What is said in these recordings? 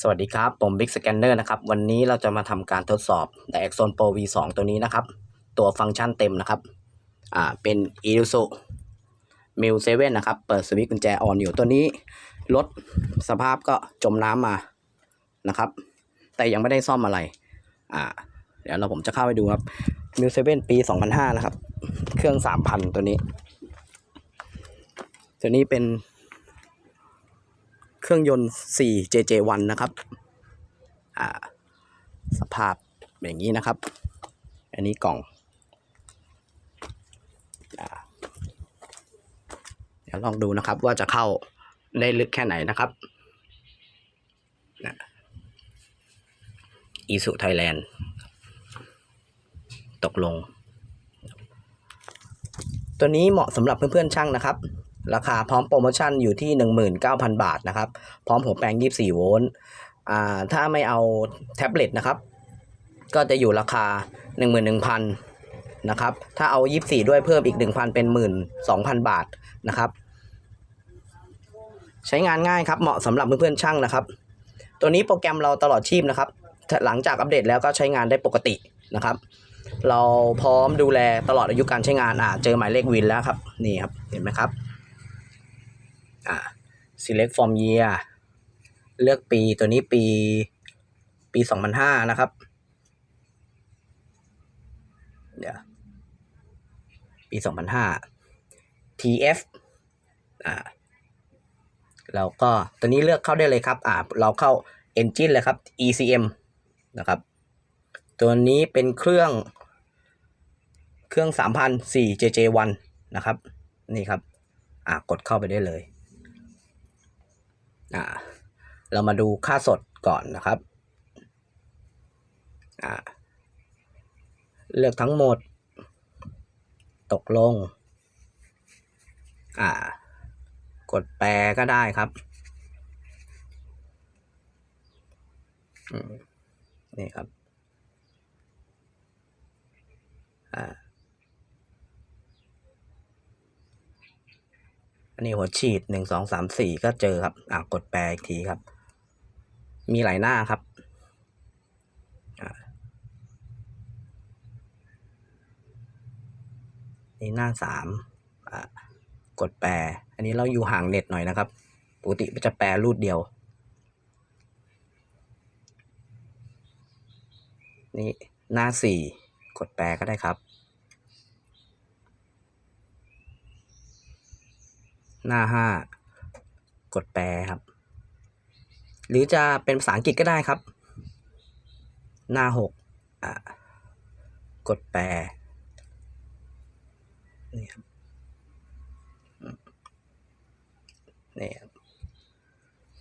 สวัสดีครับ ผม Big Scanner นะครับ วันนี้เราจะมาทำการทดสอบ d i a x o n Pro V2 ตัวนี้นะครับ ตัวฟังก์ชันเต็มนะครับ อ่า เป็น i l u s o m i l 7นะครับ เปิดสวิตช์กุญแจออนอยู่ตัวนี้รถสภาพก็จมน้ำมานะครับ แต่ยังไม่ได้ซ่อมอะไร อ่า เดี๋ยวเราผมจะเข้าไปดูครับ m i l 7ปี 2005 นะครับ เครื่อง 3,000 ตัวนี้ ตัวนี้เป็น เครื่องยนต์ 4 JJ1 นะครับ อ่า สภาพอย่างนี้นะครับ อันนี้กล่องเดี๋ยวลองดูนะครับว่าจะเข้าได้ลึกแค่ไหนนะครับอีสุไทยแลนด์ ตกลง ตัวนี้เหมาะสำหรับเพื่อนๆช่างนะครับ ราคาพร้อมโปรโมชั่นอยู่ที่ 19,000 บาทนะครับ พร้อมหัวแปลง 24 โวลต์อ่าถ้าไม่เอาแท็บเล็ตนะครับ ก็จะอยู่ราคา 11,000นะครับ ถ้าเอา 24 ด้วยเพิ่มอีก 1,000 เป็น 12,000 บาทนะครับ ใช้งานง่ายครับ เหมาะสำหรับเพื่อนๆช่างนะครับ ตัวนี้โปรแกรมเราตลอดชีพนะครับ หลังจากอัปเดตแล้วก็ใช้งานได้ปกตินะครับ เราพร้อมดูแลตลอดอายุการใช้งานอ่าเจอหมายเลขวินแล้วครับ นี่ครับ เห็นไหมครับ อ่า select from year เลือกปีตัวนี้ปี ปี2005นะครับ เดี๋ยว ปี2005 TF อ่าแล้วก็ตัวนี้เลือกเข้าได้เลยครับ อ่า เราเข้า engine เลยครับ ECM นะครับ ตัวนี้เป็นเครื่อง เครื่อง 3,004 JJ1 นะครับ นี่ครับ อ่ากดเข้าไปได้เลย อ่าเรามาดูค่าสดก่อนนะครับอ่าเลือกทั้งหมด ตกลง อ่า กดแปลก็ได้ครับอืมนี่ครับ อ่า นนี้หัวฉีดหนึ่งสองสามสี่ก็เจอครับ อ่ากดแปลอีกทีครับ มีหลายหน้าครับนี่หน้าสามอ่ากดแปล อันนี้เราอยู่ห่างเน็ตหน่อยนะครับ ปกติจะแปลรูดเดียว นี่หน้าสี่กดแปลก็ได้ครับ หน้าห้ากดแปลครับ หรือจะเป็นภาษาอังกฤษก็ได้ครับ หน้าหกอ่ากดแปลนี่ครับนี่ครับ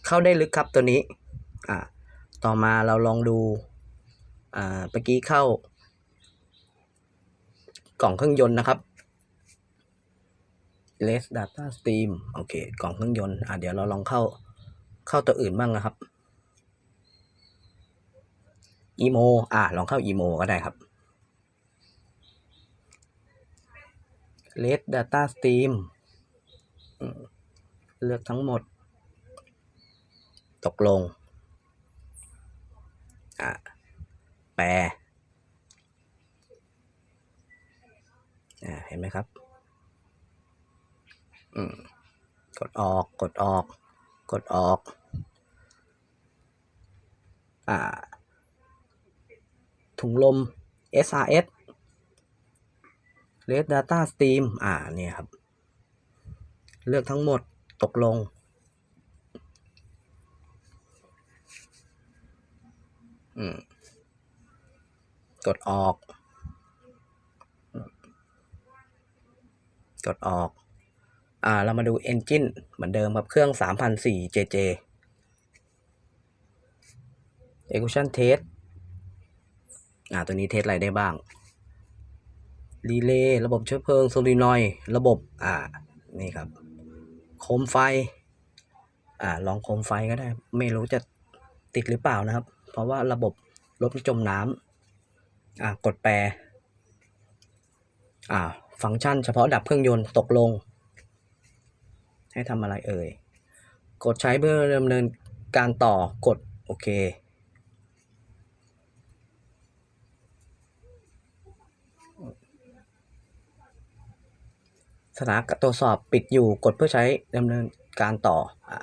เข้าได้ลึกครับตัวนี้ อ่า ต่อมาเราลองดู อ่าเมื่อกี้เข้ากล่องเครื่องยนต์นะครับ less data stream โอเค กล่องเครื่องยนต์ อะ เดี๋ยวเราลองเข้า เข้าตัวอื่นบ้างนะครับ emo อะ ลองเข้า emo ก็ได้ครับ less data stream อืมเลือกทั้งหมด ตกลง อะ แปลอ่าเห็นไหมครับ กดออก กดออก กดออก อ่า ถุงลม SRS Red Data Stream อ่า เนี่ยครับ เลือกทั้งหมด ตกลงอืมกดออก กดออก อ่าเรามาดู Engine เหมือนเดิมครับ เครื่อง 3,004 JJ Execution Test อ่าตัวนี้เทสอะไรได้บ้างรีเลย์ระบบเชื้อเพลิงโซลินอยระบบอ่านี่ครับ โคมไฟ อ่าลองโคมไฟก็ได้ ไม่รู้จะติดหรือเปล่านะครับ เพราะว่าระบบรถมันจมน้ำอ่ากดแปรอ่า ฟังก์ชันเฉพาะดับเครื่องยนต์ตกลง ให้ทำอะไรเอ่ย กดใช้เพื่อดำเนินการต่อกดโอเค สถานะตรวจสอบปิดอยู่กดเพื่อใช้ดำเนินการต่ออะ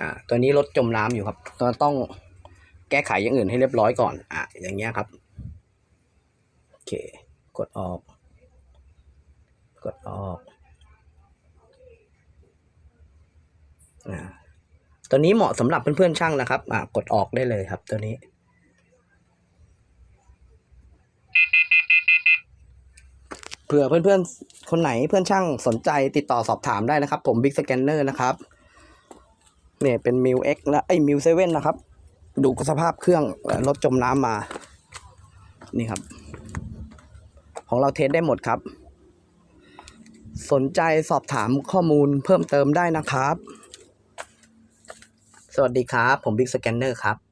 อ่าตัวนี้รถจมน้ำอยู่ครับเราต้องแก้ไขอย่างอื่นให้เรียบร้อยก่อน อะอย่างเงี้ยครับ โอเค กดออก กดออกอ่าตัวนี้เหมาะสำหรับเพื่อนๆช่างนะครับอ่ากดออกได้เลยครับ ตัวนี้ เผื่อเพื่อนๆ คนไหนเพื่อนช่างสนใจติดต่อสอบถามได้นะครับ ผม Big Scanner นะครับ เนี่ยเป็นมิว X และไอ้มิวเซเว่นนะครับ ดูสภาพเครื่องรถจมน้ำมา นี่ครับ ของเราเทสได้หมดครับ สนใจสอบถามข้อมูลเพิ่มเติมได้นะครับ สวัสดีครับ ผมบิ๊กสแกนเนอร์ครับ